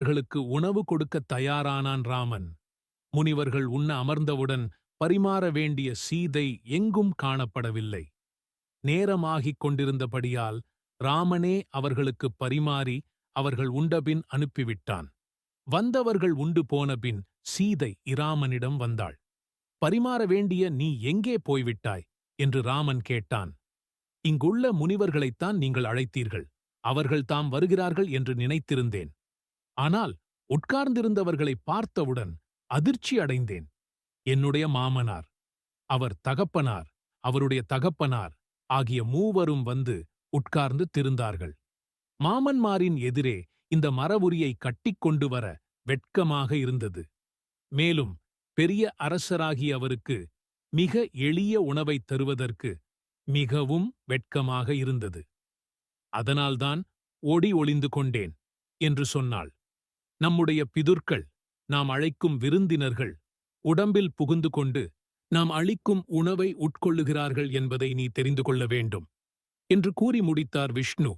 முனிவர்களுக்கு உணவு கொடுக்கத் தயாரானான் ராமன். முனிவர்கள் உண்ண அமர்ந்தவுடன் பரிமாற வேண்டிய சீதை எங்கும் காணப்படவில்லை. நேரமாகிக் கொண்டிருந்தபடியால் ராமனே அவர்களுக்குப் பரிமாறி அவர்கள் உண்டபின் அனுப்பிவிட்டான். வந்தவர்கள் உண்டு போனபின் சீதை இராமனிடம் வந்தாள். பரிமாற வேண்டிய நீ எங்கே போய்விட்டாய்? என்று ராமன் கேட்டான். இங்குள்ள முனிவர்களைத்தான் நீங்கள் அழைத்தீர்கள். அவர்கள் தாம் வருகிறார்கள் என்று நினைத்திருந்தேன். ஆனால் உட்கார்ந்திருந்தவர்களை பார்த்தவுடன் அதிர்ச்சி அடைந்தேன். என்னுடைய மாமனார் அவர் தகப்பனார் அவருடைய தகப்பனார் ஆகிய மூவரும் வந்து உட்கார்ந்து திருந்தார்கள். மாமன்மாரின் எதிரே இந்த மரவுரியை கட்டிக்கொண்டு வர வெட்கமாக இருந்தது. மேலும் பெரிய அரசராகிய அவருக்கு மிக எளிய உணவைத் தருவதற்கு மிகவும் வெட்கமாக இருந்தது. அதனால்தான் ஒடி ஒளிந்து கொண்டேன் என்று சொன்னாள். நம்முடைய பிதுர்கள் நாம் அழைக்கும் விருந்தினர்கள் உடம்பில் புகுந்து கொண்டு நாம் அளிக்கும் உணவை உட்கொள்ளுகிறார்கள் என்பதை நீ தெரிந்து கொள்ள வேண்டும். என்று கூறி முடித்தார் விஷ்ணு.